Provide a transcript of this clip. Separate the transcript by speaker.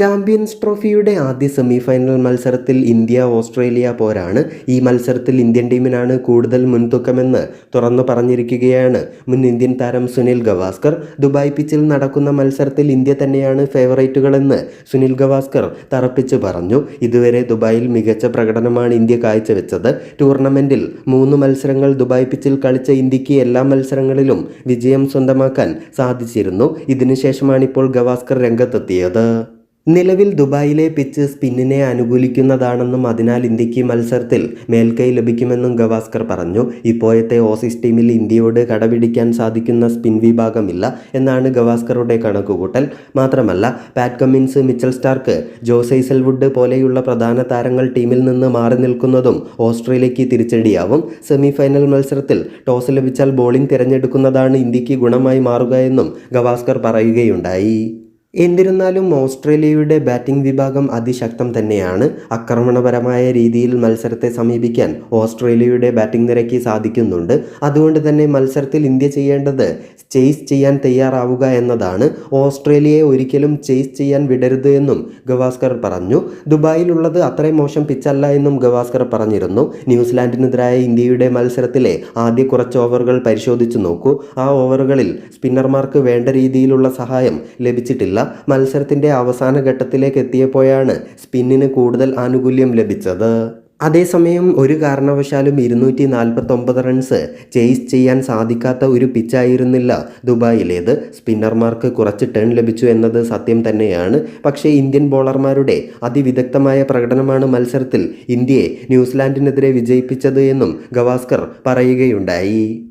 Speaker 1: Champions ട്രോഫിയുടെ ആദ്യ semifinal മത്സരത്തിൽ India Australia പോരാണ്. ഈ മത്സരത്തിൽ ഇന്ത്യൻ ടീമിനാണ് കൂടുതൽ മുൻതൂക്കമെന്ന് തുറന്നു പറഞ്ഞിരിക്കുകയാണ് മുൻ ഇന്ത്യൻ താരം സുനിൽ ഗവാസ്കർ. ദുബായ് പിച്ചിൽ നടക്കുന്ന മത്സരത്തിൽ ഇന്ത്യ തന്നെയാണ് ഫേവറേറ്റുകളെന്ന് സുനിൽ ഗവാസ്കർ തറപ്പിച്ചു പറഞ്ഞു. ഇതുവരെ ദുബായിൽ മികച്ച പ്രകടനമാണ് ഇന്ത്യ കാഴ്ചവെച്ചത്. ടൂർണമെന്റിൽ മൂന്ന് മത്സരങ്ങൾ ദുബായ് പിച്ചിൽ കളിച്ച ഇന്ത്യയ്ക്ക് എല്ലാ മത്സരങ്ങളിലും വിജയം സ്വന്തമാക്കാൻ സാധിച്ചിരുന്നു. ഇതിനുശേഷമാണ് ഇപ്പോൾ ഗവാസ്കർ രംഗത്തെത്തിയത്. നിലവിൽ ദുബായിലെ പിച്ച് സ്പിന്നിനെ അനുകൂലിക്കുന്നതാണെന്നും അതിനാൽ ഇന്ത്യയ്ക്ക് മത്സരത്തിൽ മേൽക്കൈ ലഭിക്കുമെന്നും ഗവാസ്കർ പറഞ്ഞു. ഇപ്പോഴത്തെ ഓസീസ് ടീമിൽ ഇന്ത്യയോട് കടപിടിക്കാൻ സാധിക്കുന്ന സ്പിൻ വിഭാഗമില്ല എന്നാണ് ഗവാസ്കറുടെ കണക്കുകൂട്ടൽ. മാത്രമല്ല Pat Cummins Mitchell Starc Josh Hazlewood പോലെയുള്ള പ്രധാന താരങ്ങൾ ടീമിൽ നിന്ന് മാറി നിൽക്കുന്നതും ഓസ്ട്രേലിയക്ക് തിരിച്ചടിയാവും. സെമിഫൈനൽ മത്സരത്തിൽ ടോസ് ലഭിച്ചാൽ ബോളിംഗ് തിരഞ്ഞെടുക്കുന്നതാണ് ഇന്ത്യയ്ക്ക് ഗുണമായി മാറുക എന്നും ഗവാസ്കർ പറയുകയുണ്ടായി. എന്നിരുന്നാലും ഓസ്ട്രേലിയയുടെ ബാറ്റിംഗ് വിഭാഗം അതിശക്തം തന്നെയാണ്. ആക്രമണപരമായ രീതിയിൽ മത്സരത്തെ സമീപിക്കാൻ ഓസ്ട്രേലിയയുടെ ബാറ്റിംഗ് നിരയ്ക്ക് സാധിക്കുന്നുണ്ട്. അതുകൊണ്ട് തന്നെ മത്സരത്തിൽ ഇന്ത്യ ചെയ്യേണ്ടത് ചേസ് ചെയ്യാൻ തയ്യാറാവുക എന്നതാണ്. ഓസ്ട്രേലിയയെ ഒരിക്കലും ചേസ് ചെയ്യാൻ വിടരുത് എന്നും ഗവാസ്കർ പറഞ്ഞു. ദുബായിലുള്ളത് അത്രയും മോശം പിച്ചല്ല എന്നും ഗവാസ്കർ പറഞ്ഞിരുന്നു. ന്യൂസിലാൻഡിനെതിരായ ഇന്ത്യയുടെ മത്സരത്തിലെ ആദ്യ കുറച്ച് ഓവറുകൾ പരിശോധിച്ചു നോക്കൂ. ആ ഓവറുകളിൽ സ്പിന്നർമാർക്ക് വേണ്ട രീതിയിലുള്ള സഹായം ലഭിച്ചിട്ടില്ല. മത്സരത്തിന്റെ അവസാന ഘട്ടത്തിലേക്ക് എത്തിയപ്പോഴാണ് സ്പിന്നിന് കൂടുതൽ ആനുകൂല്യം ലഭിച്ചത്. അതേസമയം ഒരു കാരണവശാലും ഇരുന്നൂറ്റി നാൽപ്പത്തൊമ്പത് റൺസ് ചേസ് ചെയ്യാൻ സാധിക്കാത്ത ഒരു പിച്ചായിരുന്നില്ല ദുബായിലേത്. സ്പിന്നർമാർക്ക് കുറച്ച് ടേൺ ലഭിച്ചു എന്നത് സത്യം തന്നെയാണ്. പക്ഷേ ഇന്ത്യൻ ബോളർമാരുടെ അതിവിദഗ്ധമായ പ്രകടനമാണ് മത്സരത്തിൽ ഇന്ത്യയെ ന്യൂസിലാൻഡിനെതിരെ വിജയിപ്പിച്ചത് എന്നും ഗവാസ്കർ പറയുകയുണ്ടായി.